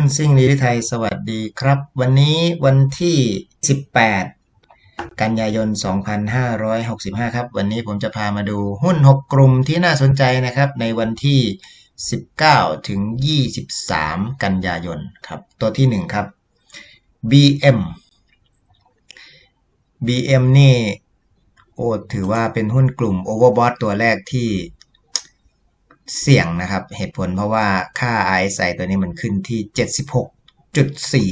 หุ้นซิ่งลีไทย สวัสดีครับ วันนี้วันที่ 18 กันยายน 2565 ครับ วันนี้ผมจะพามาดูหุ้น 6 กลุ่มที่น่าสนใจนะครับ ในวันที่ 19 ถึง 23 กันยายนครับ ตัวที่ 1 ครับ BM BM นี่โอ้ถือว่าเป็นหุ้นกลุ่ม Overbought ตัวแรกที่ เสี่ยงนะครับ เหตุผลเพราะว่าค่า RSI ตัวนี้มันขึ้นที่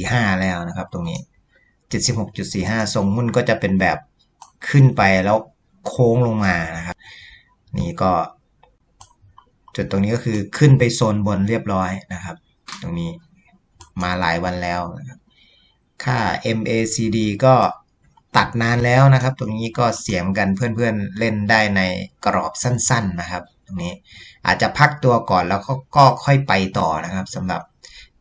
76.45 แล้วนะครับ ตรงนี้ 76.45 ทรงหุ้นก็จะเป็นแบบขึ้นไปแล้วโค้งลงมานะครับ นี่ก็ จุดตรงนี้ก็คือขึ้นไปโซนบนเรียบร้อยนะครับ ตรงนี้มาหลายวันแล้วนะครับค่า MACD ก็ตัดนานแล้วนะครับ ตรงนี้ก็เสียงกันเพื่อนๆเล่นได้ในกรอบสั้น ๆนะครับ ตรงนี้ อาจจะพักตัวก่อนแล้วก็ค่อยไปต่อนะครับสำหรับ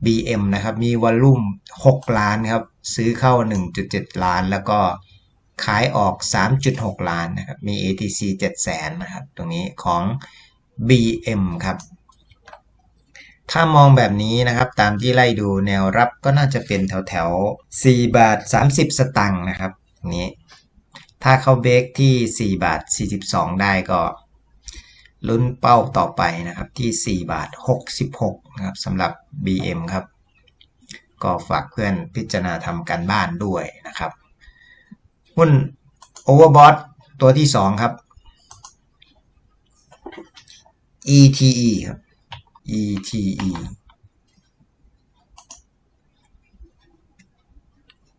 BM นะครับ มีวอลลุ่ม 6 ล้านครับ ซื้อเข้า 1.7 ล้าน แล้วก็ขายออก 3.6 ล้านนะครับ มี ATC 700,000นะครับ ตรงนี้ของ BM ครับ ถ้ามองแบบนี้นะครับ ตามที่ไล่ดูแนวรับก็น่าจะเป็นแถวแถว4บาท 30 สตังค์นะครับตรงนี้ ถ้าเข้าเบรกที่ 4 บาท 42 ได้ก็ ลุ้นเป้าต่อไปนะครับที่ 4 บาท 66นะครับสำหรับ BM ครับ ก็ฝากเพื่อนพิจารณาทำการบ้านด้วยนะครับ หุ้น Overbought ตัวที่ 2 ครับ ETE ครับ ETE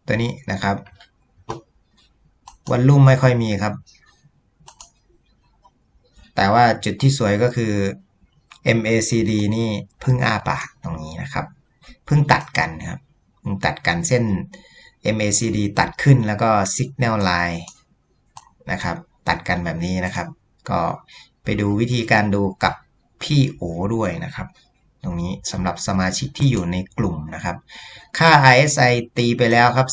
ตัวนี้นะครับ วันลุ่มไม่ค่อยมีครับ แต่ว่าจุดที่สวยก็คือ MACD นี่พึ่งอ้าปากตรงนี้นะครับพึ่งตัดกันครับพึ่งตัดกันเส้น MACD ตัดขึ้นแล้วก็ Signal Line นะครับ ตัดกันแบบนี้นะครับ ก็ไปดูวิธีการดูกับพี่โอด้วยนะครับ ตรงนี้สำหรับสมาชิกที่อยู่ในกลุ่มนะครับ ค่า RSI ตีไปแล้วครับ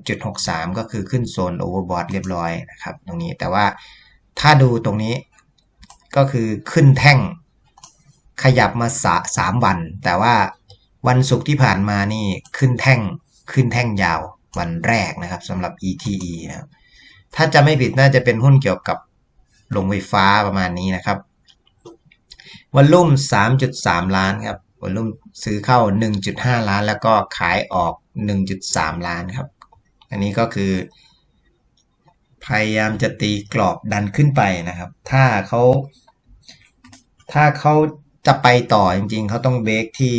71.63 ก็คือขึ้นโซน Overbought เรียบร้อยนะครับ ตรงนี้แต่ว่าถ้าดูตรงนี้ ก็คือขึ้นแท่งขยับมาสาสามวัน แต่ว่าวันศุกร์ที่ผ่านมานี่ขึ้นแท่งขึ้นแท่งยาววันแรกนะครับสำหรับ ETE นะครับถ้าจะไม่ผิดน่าจะเป็นหุ้นเกี่ยวกับลงไฟฟ้าประมาณนี้นะครับวันลุ่ม 3.3 ล้านครับวันลุ่มซื้อเข้า 1.5 ล้าน แล้วก็ขายออก 1.3 ล้านครับ อันนี้ก็คือ พยายามจะตีกรอบดันขึ้นไปนะครับ ถ้าเขาถ้าเขาจะไปต่อจริงๆ เขาต้องเบรกที่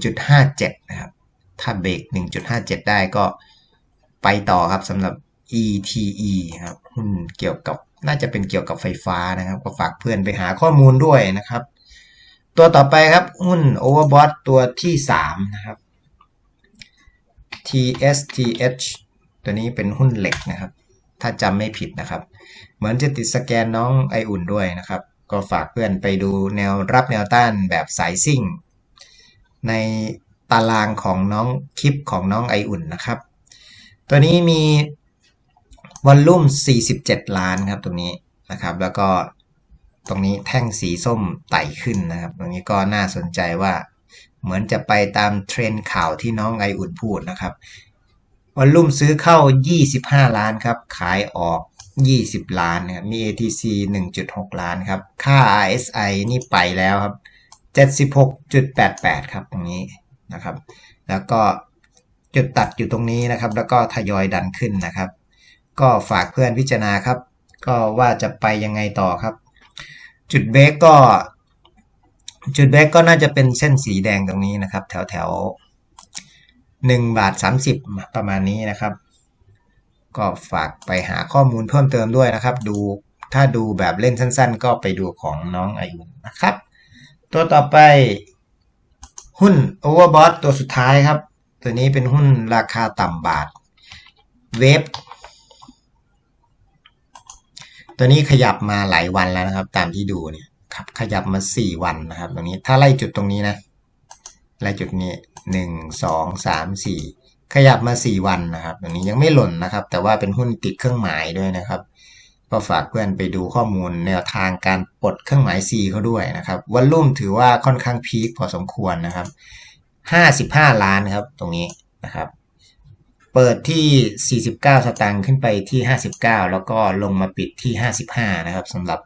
1.57 นะครับ ถ้าเบรก 1.57 ได้ก็ไปต่อครับสำหรับ ETE ครับหุ้นเกี่ยวกับน่าจะเป็นเกี่ยวกับไฟฟ้านะครับ ก็ฝากเพื่อนไปหาข้อมูลด้วยนะครับ ตัวต่อไปครับหุ้น Overbought ตัวที่ 3 นะครับ TSTH ตัวนี้เป็นหุ้นเหล็กนะครับ ถ้าจำไม่ผิดนะครับ เหมือนจะติดสแกนน้องไออุ่นด้วยนะครับ ก็ฝากเพื่อนไปดูแนวรับแนวต้านแบบสายซิ่ง ในตารางของน้องคลิปของน้องไออุ่นนะครับ ตัวนี้มีวอลลุ่ม 47 ล้านครับตรงนี้นะครับ แล้วก็ตรงนี้แท่งสีส้มไต่ขึ้นนะครับ ตรงนี้ก็น่าสนใจว่าเหมือนจะไปตามเทรนข่าวที่น้องไออุ่นพูดนะครับ วอลลุ่มซื้อเข้า 25 ล้านครับ ขายออก 20 ล้านนะครับมี ATC 1.6 ล้านครับ ค่า RSI นี่ไปแล้วครับ 76.88 ครับตรงนี้นะครับ แล้วก็จุดตัดอยู่ตรงนี้นะครับ แล้วก็ทยอยดันขึ้นนะครับ ก็ฝากเพื่อนพิจารณาครับ ก็ว่าจะไปยังไงต่อครับ จุดเบรกก็ จุดเบรกก็น่าจะเป็นเส้นสีแดงตรงนี้นะครับ แถวแถว 1 บาท 30 ประมาณนี้นะครับ ก็ฝากไปหาข้อมูลเพิ่มเติมด้วยนะครับ ดูถ้าดูแบบเล่นสั้น ๆ ก็ไปดูของน้องอายุนะครับ ตัวต่อไป หุ้น Overbought ตัวสุดท้ายครับ ตัวนี้เป็นหุ้นราคาต่ำบาทเวฟตัวนี้ขยับมาหลายวันแล้วนะครับ ตามที่ดูเนี่ยครับขยับมา 4 วันนะครับ ตรงนี้ถ้าไล่จุดตรงนี้นะ ไล่จุดนี้หนึ่งสองสามสี่ขยับมาสี่วันนะครับอันนี้ยังไม่หล่นนะครับ แต่ว่าเป็นหุ้นติดเครื่องหมายด้วยนะครับก็ฝากเพื่อนไปดูข้อมูลแนวทางการปลดเครื่องหมาย C เขาด้วยนะครับวันลุ่มถือว่าค่อนข้างพีคพอสมควรนะครับ 55 ล้านครับตรงนี้นะครับ เปิดที่ 49 สตางค์ขึ้นไปที่ 59 แล้วก็ลงมาปิดที่ 55 นะครับสำหรับ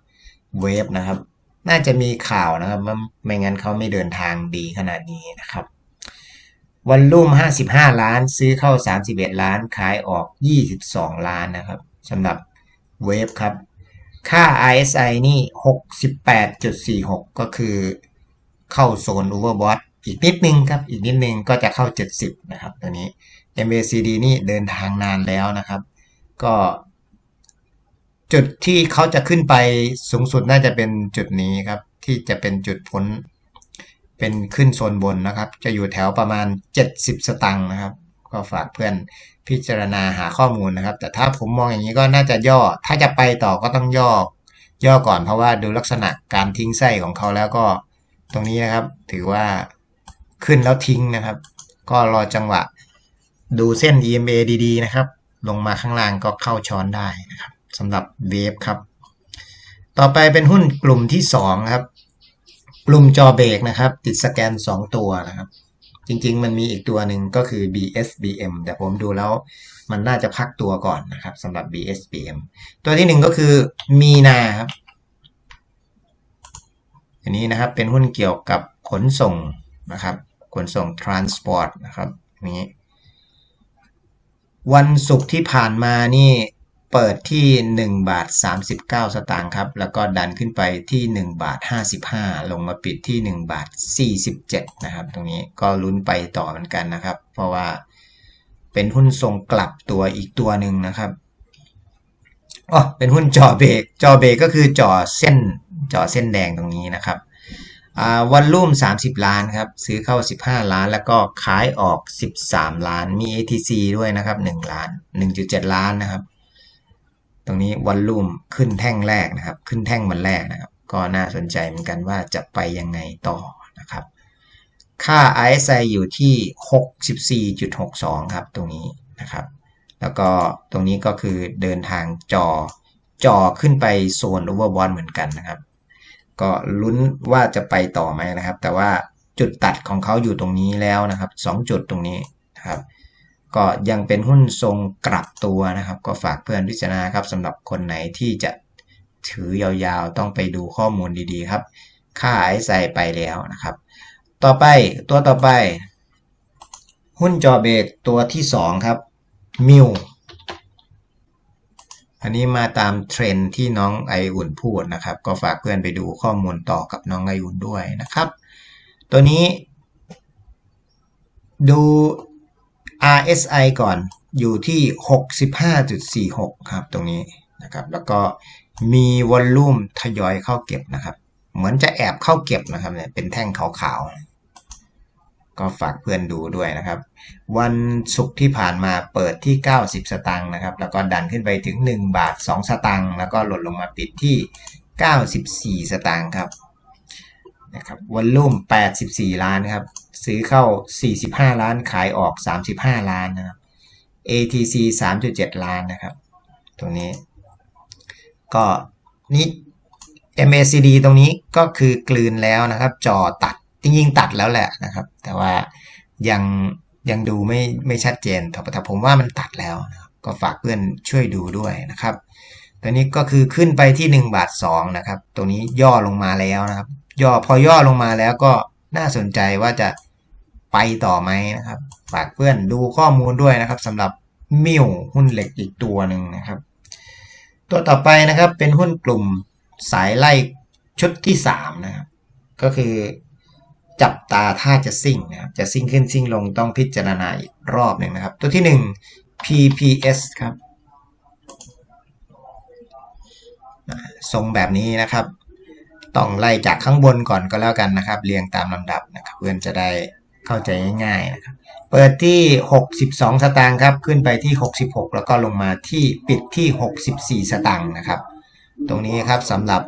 เวฟนะครับ น่าจะมีข่าวนะครับไม่งั้นเขาไม่เดินทางดีขนาดนี้นะครับวันลุ่ม 55 ล้าน ซื้อเข้า 31 ล้าน ขายออก 22 ล้านนะครับสำหรับเวฟครับ ค่า RSI นี่ 68.46 ก็คือเข้าโซน overbought อีกนิดนึงครับ อีกนิดนึงก็จะเข้า 70 นะครับตัวนี้ MACD นี่เดินทางนานแล้วนะครับ ก็ จุดที่เขาจะขึ้นไปสูงสุดน่าจะเป็นจุดนี้ครับ ที่จะเป็นจุดพ้น เป็นขึ้นโซนบนนะครับ จะอยู่แถวประมาณ 70 สตังค์นะครับ ก็ฝากเพื่อนพิจารณาหาข้อมูลนะครับ แต่ถ้าผมมองอย่างนี้ก็น่าจะย่อ ถ้าจะไปต่อก็ต้องย่อ ย่อก่อนเพราะว่าดูลักษณะการทิ้งไส้ของเขาแล้วก็ตรงนี้นะครับ ถือว่าขึ้นแล้วทิ้งนะครับ ก็รอจังหวะ ดูเส้น EMA ดีๆนะครับ ลงมาข้างล่างก็เข้าช้อนได้นะครับ สำหรับเวฟครับ ต่อไปเป็นหุ้นกลุ่มที่2ครับ กลุ่มจอเบรกนะครับ ติดสแกน 2 ตัวนะครับ จริงๆ มันมีอีกตัวหนึ่งก็คือ BSBM แต่ผมดูแล้วมันน่าจะพักตัวก่อนนะครับสำหรับ BSBM ตัวที่หนึ่งก็คือมีนาครับอันนี้นะครับเป็นหุ้นเกี่ยวกับขนส่งนะครับ ขนส่ง transport นะครับนี้วันศุกร์ที่ผ่านมานี่ เปิดที่ 1 บาท 39 สตางค์ครับ แล้วก็ดันขึ้นไปที่ 1 บาท 55 ลงมาปิดที่ 1 บาท 47 นะครับ ตรงนี้ก็ลุ้นไปต่อเหมือนกันนะครับ เพราะว่าเป็นหุ้นทรงกลับตัวอีกตัวหนึ่งนะครับอ๋อเป็นหุ้นจ่อเบรกจ่อเบรกก็คือจ่อเส้นจ่อเส้นแดงตรงนี้นะครับวันรุ่ม 30 ล้านครับ ซื้อเข้า 15 ล้าน แล้วก็ขายออก 13 ล้าน มี ATC ด้วยนะครับ 1 ล้าน 1.7 ล้านนะครับ ตรงนี้วันรุ่มขึ้นแท่งแรกนะครับ ขึ้นแท่งมันแรกนะครับ ก็น่าสนใจเหมือนกันว่าจะไปยังไงต่อนะครับ ค่า RSI อยู่ที่ 64.62 ครับ ตรงนี้นะครับ แล้วก็ตรงนี้ก็คือเดินทางจอจอขึ้นไปโซน overbought เหมือนกันนะครับ ก็ลุ้นว่าจะไปต่อไหมนะครับ แต่ว่าจุดตัดของเขาอยู่ตรงนี้แล้วนะครับ 2 จุดตรงนี้นะครับ ก็ยังเป็นหุ้นทรงกลับตัวนะครับ ก็ฝากเพื่อนพิจารณาครับสำหรับคนไหนที่จะถือยาวๆ ต้องไปดูข้อมูลดีๆครับค่าไอใส่ไปแล้วนะครับ ต่อไปตัวต่อไป หุ้นจอเบรกตัวที่2ครับมิวอันนี้มาตามเทรนที่น้องไออุ่นพูดนะครับ ก็ฝากเพื่อนไปดูข้อมูลต่อกับน้องไออุ่นด้วยนะครับ ตัวนี้ ดู RSI ก่อนอยู่ที่ 65.46 ครับตรงนี้นะครับ แล้วก็มีวอลลุ่มทยอยเข้าเก็บนะครับ เหมือนจะแอบเข้าเก็บนะครับเนี่ยเป็นแท่งขาวๆ ก็ฝากเพื่อนดูด้วยนะครับ วันศุกร์ที่ผ่านมาเปิดที่ 90 สตางค์นะครับ แล้วก็ดันขึ้นไปถึง 1 บาท 2 สตางค์แล้วก็หล่นลงมาปิดที่ 94 สตางค์ครับนะครับวอลลุ่ม 84 ล้านครับ ซื้อเข้า 45 ล้านขายออก 35 ล้านนะครับ ATC 3.7 ล้านนะครับ ตรงนี้ ก็นี่ MACD ตรงนี้ก็คือกลืนแล้วนะครับ จอตัดจริงๆตัดแล้วแหละนะครับ แต่ว่ายังยังดูไม่ไม่ชัดเจนแต่ผมว่ามันตัดแล้วนะครับก็ฝากเพื่อนช่วยดูด้วยนะครับตัวนี้ก็คือขึ้นไปที่1บาท2นะครับ ตัวนี้ย่อลงมาแล้วนะครับ ย่อพอย่อลงมาแล้วก็ น่าสนใจว่าจะไปต่อไหมนะครับ ฝากเพื่อนดูข้อมูลด้วยนะครับสำหรับมิวหุ้นเหล็กอีกตัวหนึ่งนะครับ ตัวต่อไปนะครับเป็นหุ้นกลุ่มสายไล่ชุดที่3นะครับก็คือจับตาถ้าจะซิ่งนะครับจะซิ่งขึ้นซิ่งลงต้องพิจารณาอีกรอบหนึ่งนะครับ ตัวที่ 1 PPS ครับทรงแบบนี้นะครับ ต้องไล่จากข้างบนก่อนก็แล้วกันนะครับ เรียงตามลำดับนะครับ เพื่อนจะได้เข้าใจง่ายๆนะครับ เปิดที่ 62 สตางค์ครับ ขึ้นไปที่ 66 แล้วก็ลงมาที่ปิดที่ 64 สตางค์นะครับ ตรงนี้ครับสำหรับ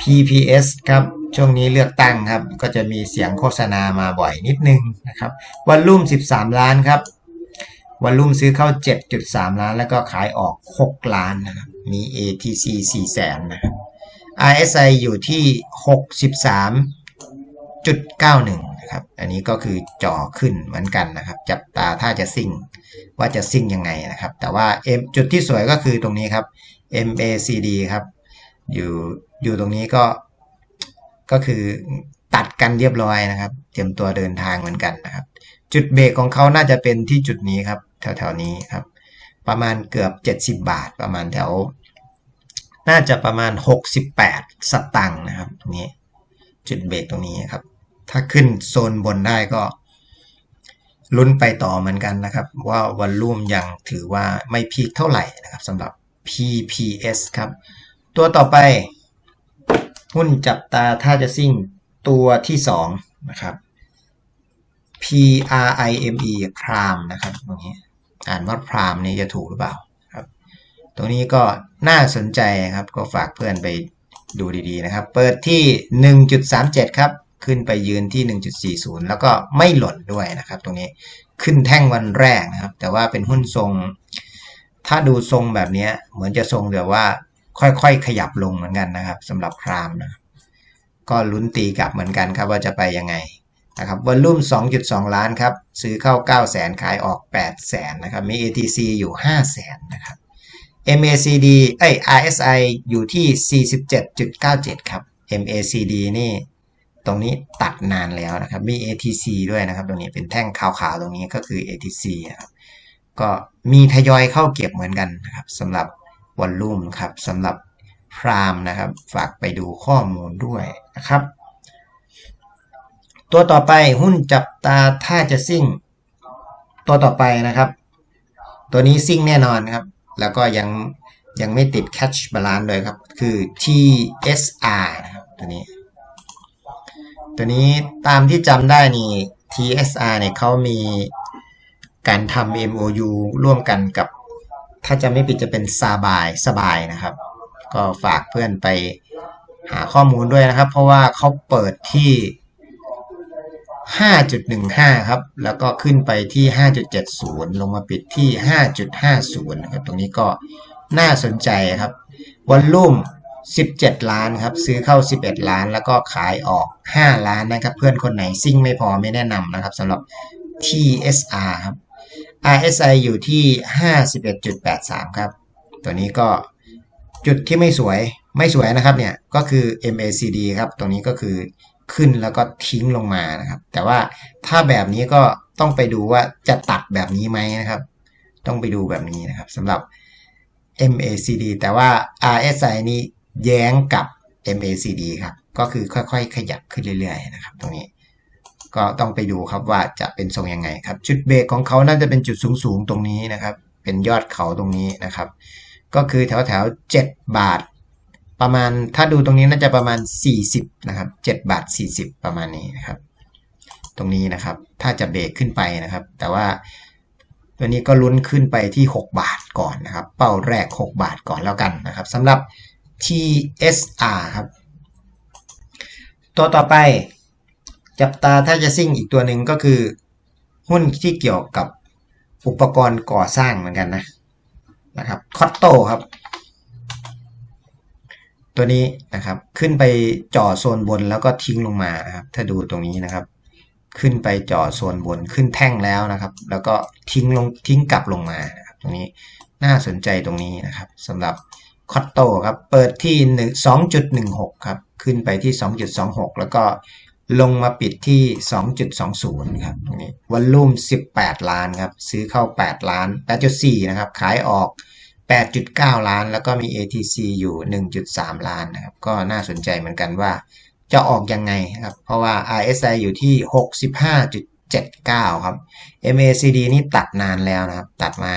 PPS ครับ ช่วงนี้เลือกตั้งครับ ก็จะมีเสียงโฆษณามาบ่อยนิดนึงนะครับ วันลุ่ม 13 ล้านครับ วันลุ่มซื้อเข้า 7.3 ล้าน แล้วก็ขายออก 6 ล้านนะครับ มี ATC 4แสนนะครับ RSI อยู่ที่ 63.91 นะครับ อันนี้ก็คือจ่อขึ้นเหมือนกันนะครับ จับตาถ้าจะซิ่ง ว่าจะซิ่งยังไงนะครับ แต่ว่า M จุดที่สวยก็คือตรงนี้ครับ MACD ครับ อยู่อยู่ตรงนี้ก็ก็คือตัดกันเรียบร้อยนะครับ เตรียมตัวเดินทางเหมือนกันนะครับ จุดเบรกของเขาน่าจะเป็นที่จุดนี้ครับ แถวๆนี้ครับ ประมาณเกือบ 70 บาท ประมาณแถว น่าจะประมาณ 68 สตังค์นะครับตรงนี้จุดเบรกตรงนี้ครับ ถ้าขึ้นโซนบนได้ก็ลุ้นไปต่อเหมือนกันนะครับ ว่าวอลลุ่มยังถือว่าไม่พีคเท่าไหร่นะครับสำหรับ PPS ครับ ตัวต่อไป หุ้นจับตาถ้าจะซิ่งตัวที่2นะครับ PRIME พรามนะครับตรงนี้อ่านว่าพรามนี่จะถูกหรือเปล่าครับ ตรงนี้ก็ น่าสนใจครับ ก็ฝากเพื่อนไปดูดีๆนะครับ เปิดที่ 1.37 ครับ ขึ้นไปยืนที่ 1.40 แล้วก็ไม่หล่นด้วยนะครับ ตรงนี้ขึ้นแท่งวันแรกนะครับ แต่ว่าเป็นหุ้นทรง ถ้าดูทรงแบบนี้เหมือนจะทรงเดี๋ยวว่าค่อยๆ ขยับลงเหมือนกันนะครับสำหรับพรามนะก็ลุ้นตีกลับเหมือนกันครับว่าจะไปยังไงนะครับวอลลุ่ม 2.2 ล้านครับ ซื้อเข้า 9 0 0 0 0 0 ขายออก 8 0 0 0 0นะครับ มี ATC อยู่ 5 0 0 0 0 0 นะครับ MACD เอ้ย RSI อยู่ที่ 47.97 ครับ MACD นี่ ตรงนี้ตัดนานแล้วนะครับ มี ATC ด้วยนะครับ ตรงนี้เป็นแท่งขาวๆ ตรงนี้ก็คือ ATC นะครับ ก็มีทยอยเข้าเก็บเหมือนกันนะครับสำหรับวอลลุ่มครับสำหรับพรามนะครับ ฝากไปดูข้อมูลด้วยนะครับ ตัวต่อไปหุ้นจับตาถ้าจะซิ่ง ตัวต่อไปนะครับ ตัวนี้ซิ่งแน่นอนครับ แล้วก็ยังยังไม่ติด catch balance เลยครับ คือ TSR นะครับตัวนี้ ตัวนี้ตามที่จำได้นี่ TSR เนี่ยเขามีการทำ MOU ร่วมกันกับ ถ้าจะไม่ผิดจะเป็นซาบายสบายนะครับ ก็ฝากเพื่อนไปหาข้อมูลด้วยนะครับ เพราะว่าเขาเปิดที่ 5.15 ครับ แล้วก็ขึ้นไปที่ 5.70 ลงมาปิดที่ 5.50นะครับ ตรงนี้ก็น่าสนใจครับวอลลุ่ม 17 ล้านครับ ซื้อเข้า 11 ล้าน แล้วก็ขายออก 5 ล้านนะครับ เพื่อนคนไหนซิ่งไม่พอไม่แนะนำนะครับสำหรับ TSR ครับ RSI อยู่ที่ 51.83 ครับ ตัวนี้ก็จุดที่ไม่สวยไม่สวยนะครับเนี่ย ก็คือ MACD ครับ ตรงนี้ก็คือ ขึ้นแล้วก็ทิ้งลงมานะครับ แต่ว่าถ้าแบบนี้ก็ต้องไปดูว่าจะตัดแบบนี้ไหมนะครับ ต้องไปดูแบบนี้นะครับสำหรับ MACD แต่ว่า RSI นี้แย้งกับ MACD ครับ ก็คือค่อยๆ ขยับขึ้นเรื่อยๆ นะครับ ตรงนี้ ก็ต้องไปดูครับว่าจะเป็นทรงยังไงครับ จุดเบรกของเขาน่าจะเป็นจุดสูงๆ ตรงนี้นะครับ เป็นยอดเขาตรงนี้นะครับ ก็คือแถวแถว7บาท ประมาณถ้าดูตรงนี้น่าจะประมาณ 40นะครับ7บาท 40 ประมาณนี้นะครับ ตรงนี้นะครับถ้าจะเบรกขึ้นไปนะครับ แต่ว่าตัวนี้ก็ลุ้นขึ้นไปที่ 6 บาทก่อนนะครับ เป้าแรก 6 บาทก่อนแล้วกันนะครับสำหรับ TSR ครับ ตัวต่อไปจับตาถ้าจะซิ่งอีกตัวหนึ่งก็คือ หุ้นที่เกี่ยวกับอุปกรณ์ก่อสร้างเหมือนกันนะนะครับคอตโตครับ ตัวนี้นะครับ ขึ้นไปจ่อโซนบนแล้วก็ทิ้งลงมานะครับ ถ้าดูตรงนี้นะครับ ขึ้นไปจ่อโซนบนขึ้นแท่งแล้วนะครับ แล้วก็ทิ้งลงทิ้งกลับลงมานะครับตรงนี้น่าสนใจตรงนี้นะครับสำหรับคอตโตครับ เปิดที่ 2.16 ครับ ขึ้นไปที่ 2.26 แล้วก็ลงมาปิดที่ 2.20 ครับตรงนี้วอลลุ่ม 18 ล้านครับ ซื้อเข้า 8 ล้าน 8.4 นะครับ ขายออก 8.9 ล้าน แล้วก็มี ATC อยู่ 1.3 ล้านนะครับ ก็น่าสนใจเหมือนกันว่าจะออกยังไงครับ เพราะว่า RSI อยู่ที่ 65.79 ครับ MACD นี่ตัดนานแล้วนะครับ ตัดมา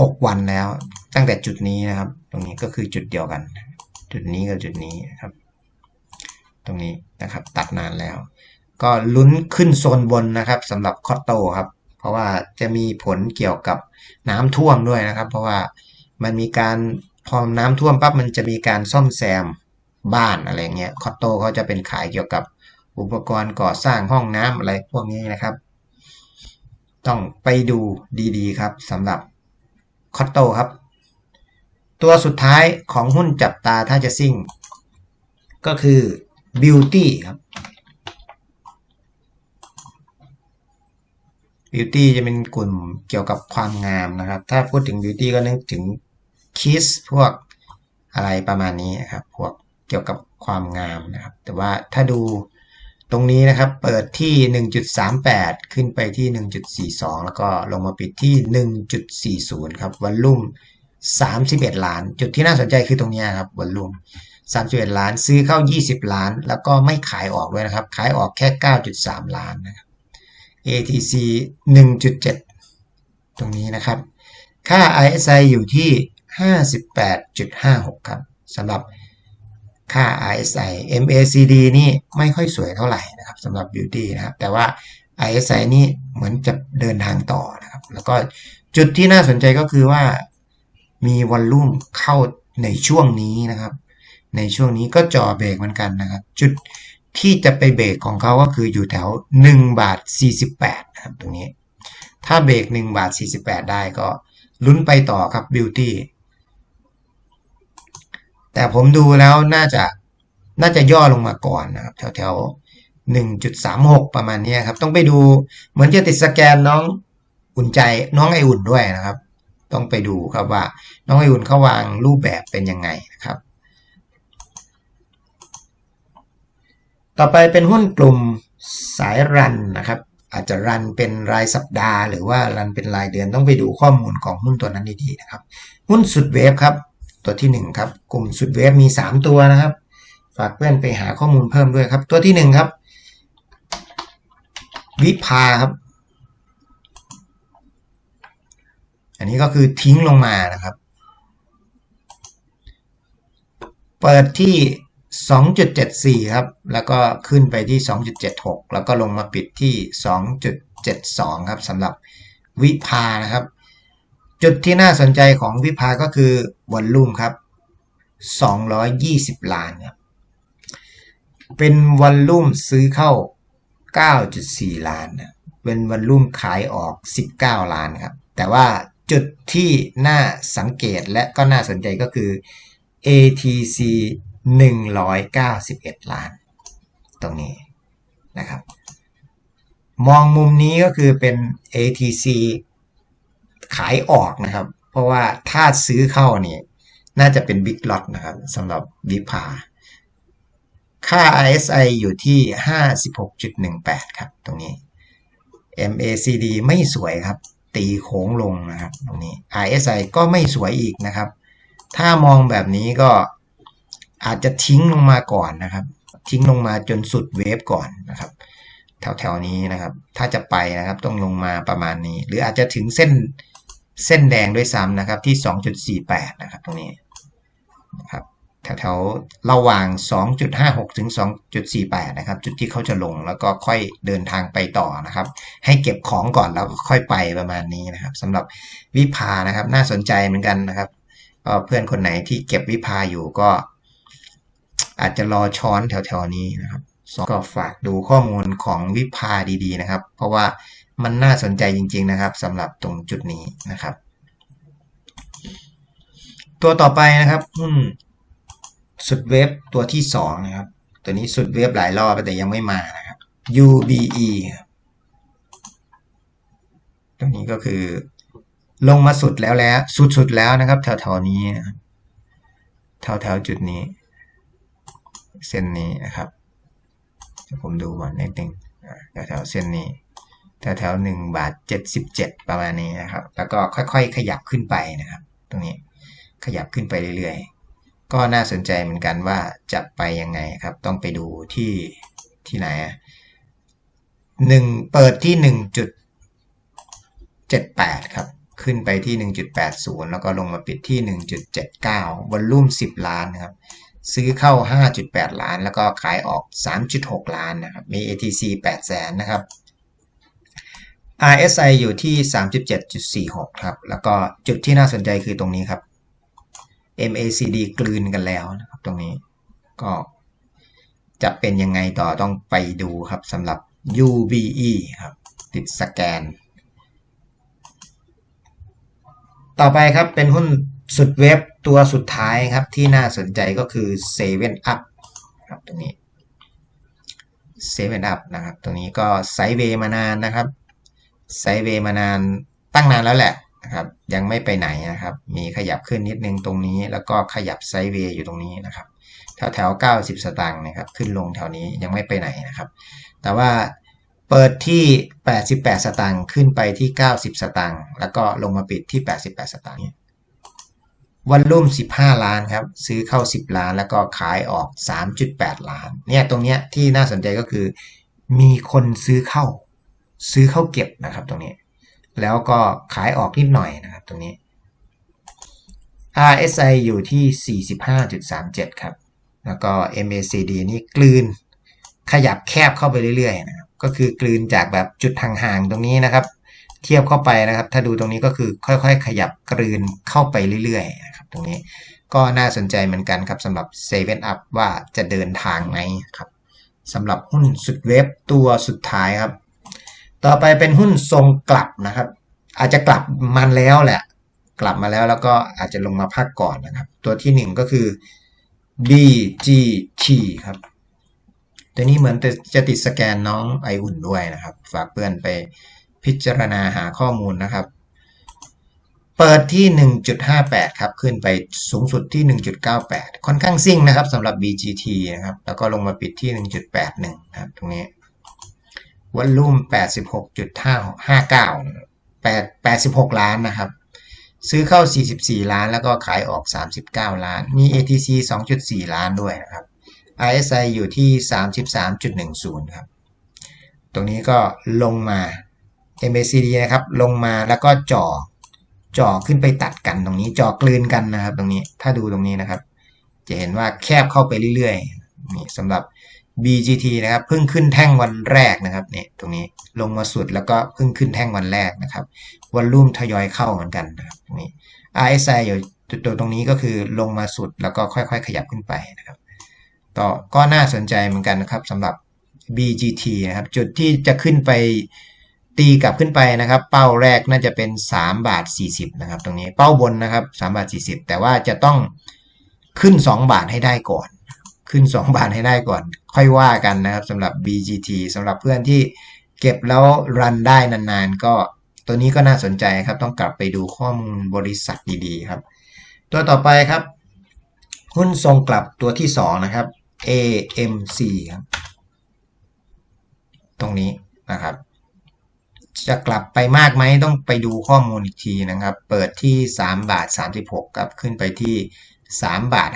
6 วันแล้ว ตั้งแต่จุดนี้นะครับ ตรงนี้ก็คือจุดเดียวกัน จุดนี้กับจุดนี้นะครับ ตรงนี้นะครับ ตัดนานแล้ว ก็ลุ้นขึ้นโซนบนนะครับสำหรับคอตโตครับ เพราะว่าจะมีผลเกี่ยวกับน้ำท่วมด้วยนะครับ เพราะว่ามันมีการพอน้ำท่วมปั๊บมันจะมีการซ่อมแซมบ้านอะไรเงี้ยคอตโตเขาจะเป็นขายเกี่ยวกับอุปกรณ์ก่อสร้างห้องน้ำอะไรพวกนี้นะครับ ต้องไปดูดีๆ ครับสำหรับคอตโตครับ ตัวสุดท้ายของหุ้นจับตาถ้าจะซิ่ง ก็คือ Beauty ครับ beauty จะเป็นกลุ่มเกี่ยวกับความงามนะครับ ถ้าพูดถึง beauty ก็นึกถึง kiss พวกอะไรประมาณนี้นะครับ พวกเกี่ยวกับความงามนะครับ แต่ว่าถ้าดูตรงนี้นะครับ เปิดที่ 1.38 ขึ้นไปที่ 1.42 แล้วก็ลงมาปิดที่ 1.40 ครับวอลลุ่ม 31 ล้าน จุดที่น่าสนใจคือตรงนี้ครับวอลลุ่ม 31 ล้าน ซื้อเข้า 20 ล้าน แล้วก็ไม่ขายออกด้วยนะครับ ขายออกแค่ 9.3 ล้านนะครับ ATC 1.7 ตรงนี้นะครับ ค่า RSI อยู่ที่ 58.56 ครับสำหรับค่า RSI MACD นี่ไม่ค่อยสวยเท่าไหร่นะครับสำหรับ Beauty นะครับ แต่ว่า RSI นี่เหมือนจะเดินทางต่อนะครับ แล้วก็จุดที่น่าสนใจก็คือว่ามีวอลลุ่มเข้าในช่วงนี้นะครับ ในช่วงนี้ก็จ่อเบรกเหมือนกันนะครับ จุด ที่จะไปเบรกของเขาก็คืออยู่แถว1บาท48นะครับตรงนี้ ถ้าเบรก1บาท48 ได้ก็ลุ้นไปต่อครับ Beauty แต่ผมดูแล้วน่าจะน่าจะย่อลงมาก่อนนะครับ แถวแถว1.36 ประมาณนี้ครับ ต้องไปดูเหมือนจะติดสแกนน้องอุ่นใจน้องไออุ่นด้วยนะครับ ต้องไปดูครับว่า น้องไออุ่นเขาวางรูปแบบเป็นยังไงนะครับ ต่อไปเป็นหุ้นกลุ่มสายรันนะครับ อาจจะรันเป็นรายสัปดาห์ หรือว่ารันเป็นรายเดือนต้องไปดูข้อมูลของหุ้นตัวนั้นดีๆนะครับ หุ้นสุดเวฟครับ ตัวที่1ครับกลุ่มสุดเวฟมี 3 ตัวนะครับ ฝากเพื่อนไปหาข้อมูลเพิ่มด้วยครับ ตัวที่1ครับ วิภาครับ อันนี้ก็คือทิ้งลงมานะครับ เปิดที่ 2.74 ครับ แล้วก็ขึ้นไปที่ 2.76 แล้วก็ลงมาปิดที่ 2.72 ครับสำหรับวิภานะครับ จุดที่น่าสนใจของวิภาก็คือวอลลุ่มครับ 220 ล้านครับ เป็นวอลลุ่มซื้อเข้า 9.4 ล้านนะเป็นวอลลุ่มขายออก 19 ล้านครับ แต่ว่าจุดที่น่าสังเกตและก็น่าสนใจก็คือ ATC 191 ล้าน ตรงนี้นะครับ มองมุมนี้ก็คือเป็น ATC ขายออกนะครับ เพราะว่าถ้าซื้อเข้านี่น่าจะเป็นบิ๊กล็อตนะครับสำหรับวิภา ค่า RSI อยู่ที่ 56.18 ครับ ตรงนี้ MACD ไม่สวยครับ ตีโค้งลงนะครับ ตรงนี้ RSI ก็ไม่สวยอีกนะครับ ถ้ามองแบบนี้ก็ อาจจะทิ้งลงมาก่อนนะครับ ทิ้งลงมาจนสุดเวฟก่อนนะครับ แถวๆนี้นะครับ ถ้าจะไปนะครับต้องลงมาประมาณนี้ หรืออาจจะถึงเส้นเส้นแดงด้วยซ้ำนะครับที่ 2.48 นะครับตรงนี้นะครับแถวๆระหว่าง 2.56 ถึง 2.48 นะครับ จุดที่เขาจะลงแล้วก็ค่อยเดินทางไปต่อนะครับ ให้เก็บของก่อนแล้วก็ค่อยไปประมาณนี้นะครับสำหรับวิภานะครับ น่าสนใจเหมือนกันนะครับก็เพื่อนคนไหนที่เก็บวิภาอยู่ก็ อาจจะรอช้อนแถวๆนี้นะครับสก็ฝากดูข้อมูลของวิภาดีๆนะครับ เพราะว่ามันน่าสนใจจริง ๆนะครับสำหรับตรงจุดนี้นะครับ ตัวต่อไปนะครับหุ้นสุดเว็บตัวที่สองนะครับตัวนี้สุดเว็บหลายรอบแต่ยังไม่มานะครับ UBE ตัวนี้ก็คือลงมาสุดแล้วแล้วสุดๆแล้วนะครับ แถวๆนี้นะครับแถวๆจุดนี้ เส้นนี้นะครับผมดูก่อนนิดนึงแถวๆเส้นนี้แถวๆหนึ่งบาทเจ็ดสิบเจ็ดประมาณนี้นะครับ แล้วก็ค่อยๆ ขยับขึ้นไปนะครับ ตรงนี้ขยับขึ้นไปเรื่อยๆ ก็น่าสนใจเหมือนกันว่าจะไปยังไงครับ ต้องไปดูที่ที่ไหนหนึ่งเปิดที่หนึ่งจุดเจ็ดแปดครับ ขึ้นไปที่1.80แล้วก็ลงมาปิดที่1.79วอลลุ่ม10ล้านนะครับ ซื้อเข้า 5.8 ล้าน แล้วก็ขายออก 3.6 ล้านนะครับ มี ATC 8แสนนะครับ RSI อยู่ที่ 37.46 ครับ แล้วก็จุดที่น่าสนใจคือตรงนี้ครับ MACD กลืนกันแล้วนะครับตรงนี้ ก็จะเป็นยังไงต่อต้องไปดูครับสำหรับ UBE ครับ ติดสแกน ต่อไปครับเป็นหุ้น สุดเว็บตัวสุดท้ายครับที่น่าสนใจก็คือ7 Up ครับตรงนี้7 Up นะครับตรงนี้ก็ไซเวย์มานานนะครับไซเวย์มานานตั้งนานแล้วแหละนะครับยังไม่ไปไหนนะครับ มีขยับขึ้นนิดนึงตรงนี้ แล้วก็ขยับไซเวย์อยู่ตรงนี้นะครับแถวแถว90 สตางค์นะครับขึ้นลงแถวนี้ยังไม่ไปไหนนะครับ แต่ว่าเปิดที่ 88 สตางค์ขึ้นไปที่ 90 สตางค์แล้วก็ลงมาปิดที่ 88 สตางค์ วันรุ่ม 15 ล้านครับ ซื้อเข้า 10 ล้าน แล้วก็ขายออก 3.8 ล้าน เนี่ยตรงเนี้ยที่น่าสนใจก็คือ มีคนซื้อเข้า ซื้อเข้าเก็บนะครับตรงนี้ แล้วก็ขายออกนิดหน่อยนะครับตรงนี้ RSI อยู่ที่ 45.37 ครับ แล้วก็ MACD นี่กลืน ขยับแคบเข้าไปเรื่อยๆนะครับ ก็คือกลืนจากแบบจุดห่างๆตรงนี้นะครับ เทียบเข้าไปนะครับ ถ้าดูตรงนี้ก็คือค่อยๆ ขยับกลืนเข้าไปเรื่อยๆนะครับตรงนี้ก็น่าสนใจเหมือนกันครับสำหรับ 7 Up ว่าจะเดินทางไหมครับสำหรับหุ้นสุดเว็บตัวสุดท้ายครับ ต่อไปเป็นหุ้นทรงกลับนะครับ อาจจะกลับมันแล้วแหละ กลับมาแล้วแล้วก็อาจจะลงมาพักก่อนนะครับ ตัวที่หนึ่งก็คือ BGT ครับ ตัวนี้เหมือนจะติดสแกนน้องไออุ่นด้วยนะครับ ฝากเพื่อนไป พิจารณาหาข้อมูลนะครับ เปิดที่ 1.58 ครับ ขึ้นไปสูงสุดที่ 1.98 ค่อนข้างซิ่งนะครับสำหรับ BGT นะครับ แล้วก็ลงมาปิดที่ 1.81ครับ ตรงนี้วอลลุ่ม 86.59 8 86 ล้านนะครับ ซื้อเข้า 44 ล้าน แล้วก็ขายออก 39 ล้าน มี ATC 2.4 ล้านด้วยนะครับ RSI อยู่ที่ 33.10 ครับ ตรงนี้ก็ลงมา MACD นะครับลงมาแล้วก็จ่อจ่อขึ้นไปตัดกันตรงนี้จ่อกลืนกันนะครับ ตรงนี้ถ้าดูตรงนี้นะครับ จะเห็นว่าแคบเข้าไปเรื่อยๆนี่สำหรับ BGT นะครับเพิ่งขึ้นแท่งวันแรกนะครับเนี่ยตรงนี้ลงมาสุดแล้วก็เพิ่งขึ้นแท่งวันแรกนะครับวันรุ่มทยอยเข้าเหมือนกันนะครับตรงนี้ RSI อยู่ตัวตรงนี้ก็คือลงมาสุดแล้วก็ค่อยๆ ขยับขึ้นไปนะครับ ต่อก็น่าสนใจเหมือนกันนะครับสำหรับ BGT นะครับ จุดที่จะขึ้นไป ตีกลับขึ้นไปนะครับ เป้าแรกน่าจะเป็น3บาท40นะครับ ตรงนี้เป้าบนนะครับ3บาท40 แต่ว่าจะต้องขึ้น 2 บาทให้ได้ก่อน ขึ้น 2 บาทให้ได้ก่อน ค่อยว่ากันนะครับสำหรับ BGT สำหรับเพื่อนที่เก็บแล้วรันได้นานๆ ก็ตัวนี้ก็น่าสนใจครับ ต้องกลับไปดูข้อมูลบริษัทดีๆครับ ตัวต่อไปครับ หุ้นทรงกลับตัวที่ 2 นะครับ AMC ครับ ตรงนี้นะครับ จะกลับไปมากไหมต้องไปดูข้อมูลอีกทีนะครับ เปิดที่ 3 บาท 36ครับขึ้นไปที่ 3 บาท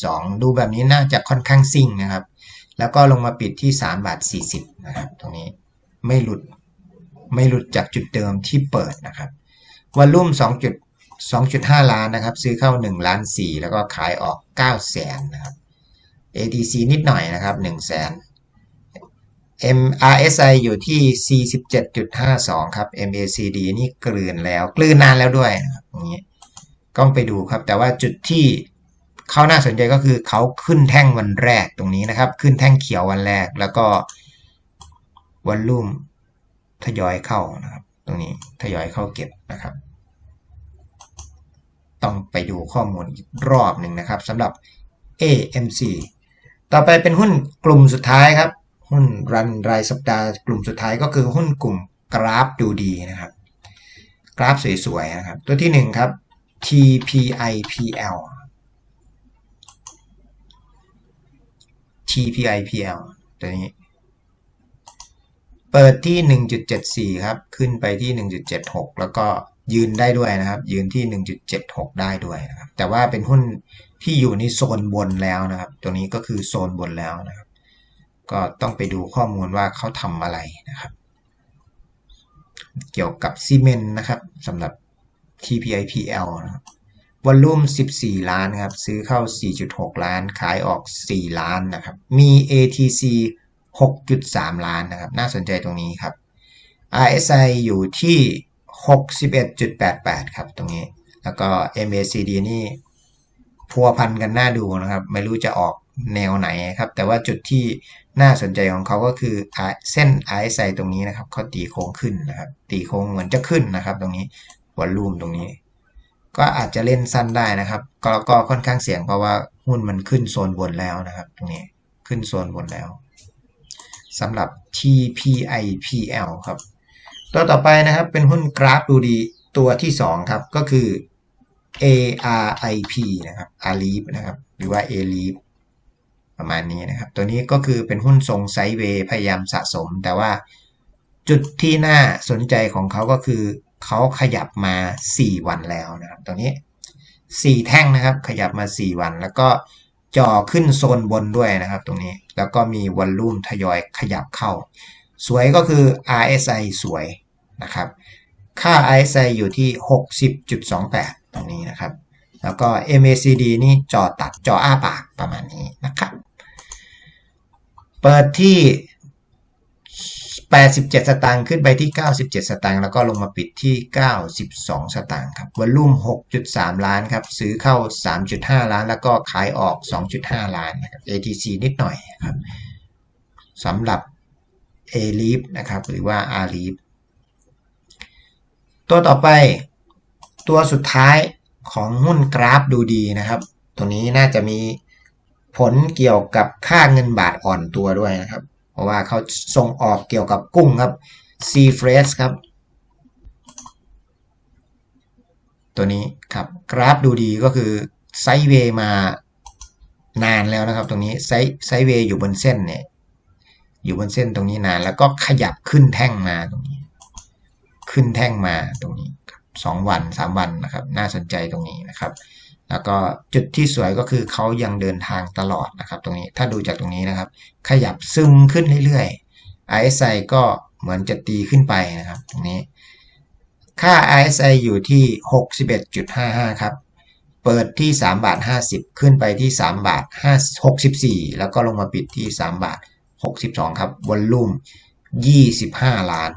52 ดูแบบนี้น่าจะค่อนข้างซิ่งนะครับ แล้วก็ลงมาปิดที่ 3 บาท 40 นะครับ ตรงนี้ไม่หลุดไม่หลุดจากจุดเดิมที่เปิดนะครับวอลลุ่ม2.2.5 ล้านนะครับ ซื้อเข้า 1 ล้าน 4 แล้วก็ขายออก9แสนนะครับ ATC นิดหน่อยนะครับ1แสน MRSI อยู่ที่ 47.52 ครับ MACD นี่กลืนแล้ว กลืนนานแล้วด้วยนะครับอย่างนี้ก็ไปดูครับ แต่ว่าจุดที่เขาน่าสนใจก็คือเขาขึ้นแท่งวันแรกตรงนี้นะครับ ขึ้นแท่งเขียววันแรก แล้วก็วันลุ่มทยอยเข้านะครับ ตรงนี้ทยอยเข้าเก็บนะครับ ต้องไปดูข้อมูลอีกรอบหนึ่งนะครับสำหรับ AMC ต่อไปเป็นหุ้นกลุ่มสุดท้ายครับ หุ้นรันรายสัปดาห์กลุ่มสุดท้ายก็คือหุ้นกลุ่มกราฟดูดีนะครับ กราฟสวยๆนะครับ ตัวที่หนึ่งครับ TPIPL TPIPL ตัวนี้ เปิดที่ 1.74 ครับ ขึ้นไปที่ 1.76 แล้วก็ยืนได้ด้วยนะครับ ยืนที่ 1.76 ได้ด้วยนะครับ แต่ว่าเป็นหุ้นที่อยู่ในโซนบนแล้วนะครับ ตัวนี้ก็คือโซนบนแล้วนะครับ ก็ต้องไปดูข้อมูลว่าเขาทำอะไรนะครับ เกี่ยวกับซีเมนต์นะครับสำหรับ TPIPL นะครับวอลลุ่ม 14 ล้านครับ ซื้อเข้า 4.6 ล้าน ขายออก 4 ล้านนะครับ มี ATC 6.3 ล้านนะครับ น่าสนใจตรงนี้ครับ RSI อยู่ที่ 61.88 ครับตรงนี้ แล้วก็ MACD นี่พัวพันกันน่าดูนะครับ ไม่รู้จะออกแนวไหนครับ แต่ว่าจุดที่ น่าสนใจของเขาก็คือเส้น RSI ตรงนี้นะครับเขาตีโค้งขึ้นนะครับ ตีโค้งเหมือนจะขึ้นนะครับ ตรงนี้วอลลุ่มตรงนี้ ก็อาจจะเล่นสั้นได้นะครับ ก็ก็ค่อนข้างเสี่ยงเพราะว่าหุ้นมันขึ้นโซนบนแล้วนะครับ ตรงนี้ขึ้นโซนบนแล้วสำหรับ TPIPL ครับ ตัวต่อไปนะครับเป็นหุ้นกราฟดูดีตัวที่2ครับก็คือ ARIP นะครับ ARIP นะครับ หรือว่า ARIP ประมาณนี้นะครับ ตัวนี้ก็คือเป็นหุ้นทรงไซด์เวย์พยายามสะสม แต่ว่าจุดที่น่าสนใจของเขาก็คือเขาขยับมา 4 วันแล้วนะครับ ตัวนี้ 4 แท่งนะครับ ขยับมา 4 วัน แล้วก็จ่อขึ้นโซนบนด้วยนะครับ ตรงนี้แล้วก็มีวอลลุ่มทยอยขยับเข้า สวยก็คือ RSI สวยนะครับ ค่า RSI อยู่ที่ 60.28 ตรงนี้นะครับ แล้วก็ MACD นี่จอตัดจออ้าปากประมาณนี้นะครับ เปิดที่ 87 สตางค์ขึ้นไปที่ 97 สตางค์แล้วก็ลงมาปิดที่ 92 สตางค์ครับวอลลุ่ม 6.3 ล้านครับ ซื้อเข้า 3.5 ล้าน แล้วก็ขายออก 2.5 ล้านนะครับ ATC นิดหน่อยครับสำหรับ a l e a p นะครับหรือว่า r l e a p ตัวต่อไป ตัวสุดท้ายของหุ้นกราฟดูดีนะครับ ตัวนี้น่าจะมี ผลเกี่ยวกับค่าเงินบาทอ่อนตัวด้วยนะครับ เพราะว่าเขาส่งออกเกี่ยวกับกุ้งครับ Sea Fresh ครับ ตัวนี้ครับกราฟดูดีก็คือไซด์เวย์มานานแล้วนะครับ ตรงนี้ไซไซด์เวย์อยู่บนเส้นเนี่ยอยู่บนเส้นตรงนี้นาน แล้วก็ขยับขึ้นแท่งมาตรงนี้ ขึ้นแท่งมาตรงนี้สองวันสามวันนะครับ น่าสนใจตรงนี้นะครับ แล้วก็จุดที่สวยก็คือเขายังเดินทางตลอดนะครับ ตรงนี้ถ้าดูจากตรงนี้นะครับ ขยับซึมขึ้นเรื่อยๆ RSI ก็เหมือนจะตีขึ้นไปนะครับ ตรงนี้ ค่า RSI อยู่ที่ 61.55 ครับ เปิดที่ 3 บาท 50 ขึ้นไปที่ 3 บาท5 64 แล้วก็ลงมาปิดที่ 3 บาท 62 ครับวอลลุ่ม 25 ล้าน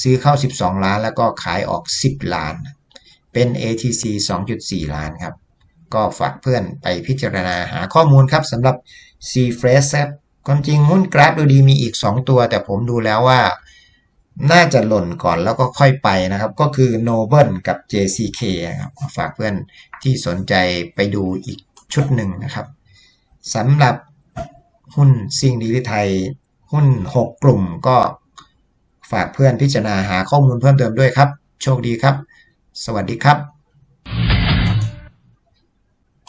ซื้อเข้า 12 ล้านแล้วก็ขายออก 10 ล้าน เป็น ATC 2.4 ล้านครับ ก็ฝากเพื่อนไปพิจารณาหาข้อมูลครับสำหรับ C Fresh ครับความจริงหุ้นกราฟดูดีมีอีก 2 ตัว แต่ผมดูแล้วว่า น่าจะหล่นก่อนแล้วก็ค่อยไปนะครับ ก็คือ Noble กับ JCK ครับฝากเพื่อนที่สนใจไปดูอีกชุดหนึ่งนะครับสำหรับหุ้นซิงดีลิไทย หุ้น 6 กลุ่มก็ฝากเพื่อนพิจารณาหาข้อมูลเพิ่มเติมด้วยครับ โชคดีครับ สวัสดีครับ